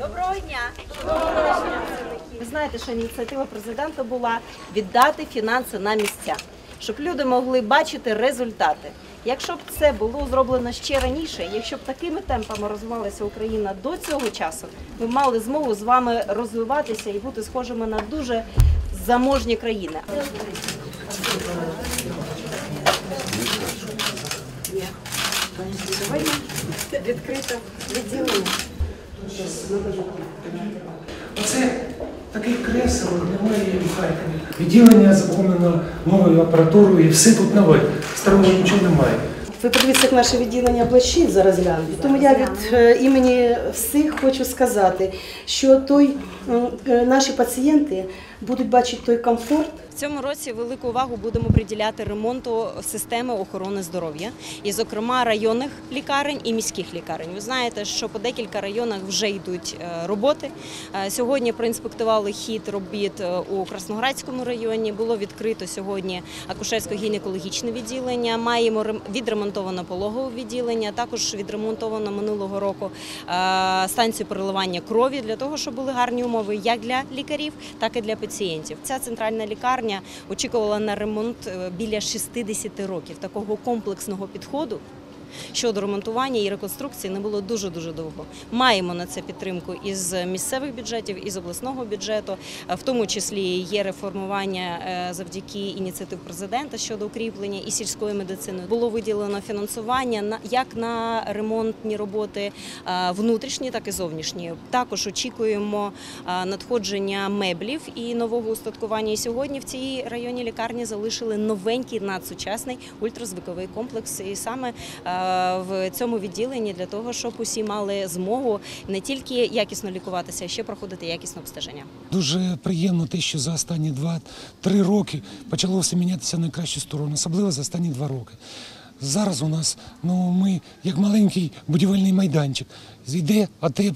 Доброго дня! Ви знаєте, що ініціатива президента була віддати фінанси на місця, щоб люди могли бачити результати. Якщо б це було зроблено ще раніше, якщо б такими темпами розвивалася Україна до цього часу, ми б мали змогу з вами розвиватися і бути схожими на дуже заможні країни. Відкрито відділення. Оце таких креслів немає в Харкові. Відділення заповнено новою апаратурою і все тут нове. Старого нічого немає. Ви подивіться, як наше відділення блищить зараз гляньте. Тому я від е, імені всіх хочу сказати, що той е, наші пацієнти будуть бачити той комфорт. В цьому році велику увагу будемо приділяти ремонту системи охорони здоров'я, і, зокрема, районних лікарень і міських лікарень. Ви знаєте, що по декілька районах вже йдуть е, роботи. Е, Сьогодні проінспектували хід робіт е, у Красноградському районі. Було відкрито сьогодні акушерсько-гінекологічне відділення. Маємо рем- відремонтовано пологове відділення. Також відремонтовано минулого року станцію переливання крові для того, щоб були гарні умови як для лікарів, так і для пацієнтів. Ця центральна лікарня очікувала на ремонт е, біля 60 років такого комплексного підходу. Щодо ремонтування і реконструкції не було дуже дуже довго. Маємо на це підтримку із місцевих бюджетів, із обласного бюджету, Е, в тому числі є реформування е, завдяки ініціатив президента щодо укріплення і сільської медицини. Було виділено фінансування на як на ремонтні роботи е, внутрішні, так і зовнішні. Також очікуємо надходження меблів і нового устаткування. І сьогодні в цій районній лікарні залишили новенький надсучасний ультразвуковий комплекс. І саме в цьому відділенні для того, щоб усі мали змогу не тільки якісно лікуватися, а ще проходити якісне обстеження. Дуже приємно те, що за останні 2-3 роки почало все мінятися на кращу сторону, особливо за останні 2 роки. Зараз у нас ну ми як маленький будівельний майданчик. Йде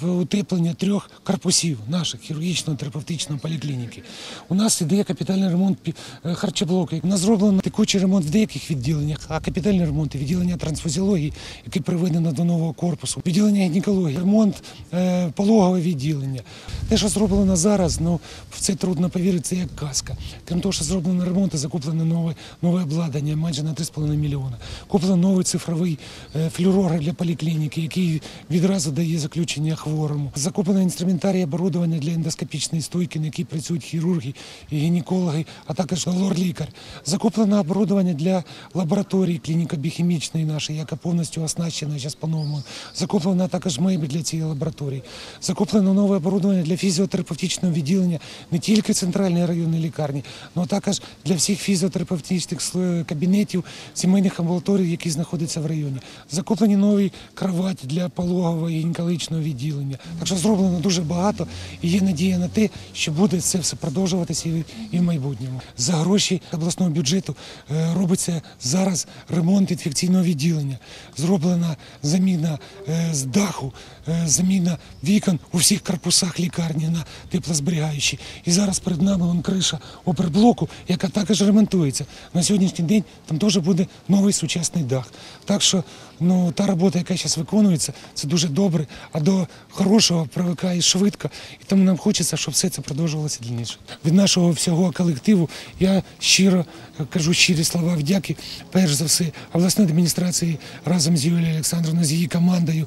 утеплення трьох корпусів наших хірургічного терапевтичного поліклініки. У нас іде капітальний ремонт е, харчоблоку. У нас зроблено текучий ремонт в деяких відділеннях, а капітальний ремонт відділення трансфузіології, яке приведено до нового корпусу, відділення гінекології, ремонт е, пологове відділення. Те, що зроблено зараз, ну в це трудно повірити, це як казка. Крім того, що зроблено ремонт і закуплено нове, нове обладнання майже на 3,5 мільйона. Куплено новий цифровий е, флюорограф для поліклініки, який відразу дає заключення хворому. Закуплено інструментарій оборудовання для ендоскопічної стойки, на якій працюють хірурги і гінекологи, а також лор-лікар. Закуплено оборудовання для лабораторії клініко-біохімічної нашої, яка повністю оснащена зараз по-новому. Закуплено також мебель для цієї лабораторії. Закуплено нове оборудовання для фізіотерапевтичного відділення не тільки центральної районної лікарні, але також для всіх фізіотерапевтичних кабінетів сімейних амбулаторій, які знаходяться в районі. Закуплені нові кроваті для пологового і гінекологічного відділення. Так що зроблено дуже багато і є надія на те, що буде це все продовжуватися і в- майбутньому. За гроші обласного бюджету е, робиться зараз ремонт інфекційного відділення. Зроблена заміна е, з даху, е, заміна вікон у всіх корпусах лікарні на теплозберігаючі. І зараз перед нами вон криша оперблоку, яка також ремонтується. На сьогоднішній день там теж буде новий сучасний дах. Так що ну, та робота, яка зараз виконується, це дуже добре, а до хорошого привикає швидко. І тому нам хочеться, щоб все це продовжувалося дільніше. Від нашого всього колективу я щиро е, кажу щирі слова вдяки, перш за все, обласної адміністрації разом з Юлією Олександровною, з її командою.